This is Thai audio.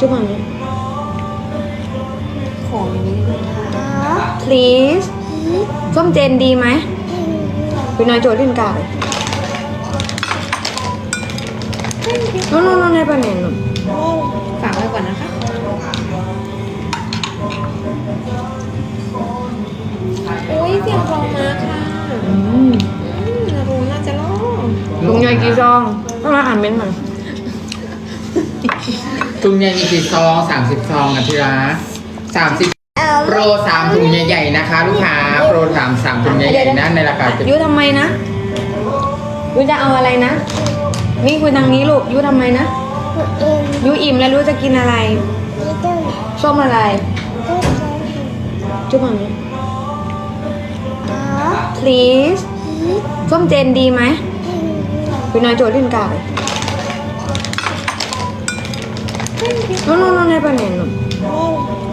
จุ๊บแบบนี้ขออย่างนี้ด้วยค่ะ please ส้มเจนดีไหมพี่น้อยโจทย์เล่นกายโน่นโน่นโน่นในประเด็นน่ะฝากไว้ก่อนนะคะโอ้ยเสียงกลองมาค่ะอืมอืมนารูน่าจะรอดลุงใหญ่กี่ซองต้องมาอ่านเม้นต์หน่อย ถุงใหญ่มีกี่ซองสามสิบซองนะที่รักสามสิบโปรสามถุงใหญ่ๆนะคะ ลูกค้าโปรสามสามถุงใหญ่ๆนะในราคาจะยูทำไมนะยูจะเอาอะไรนะ นี่คุยทางนี้ลูกยูทำไมนะยูอิ่มแล้วยูจะกินอะไรส้มอะไรจุ๊บแบบนี้ please ส้มเจนดีไหมพี่น้อยโจทย์เล่นกาย No, no, no, never mind. No.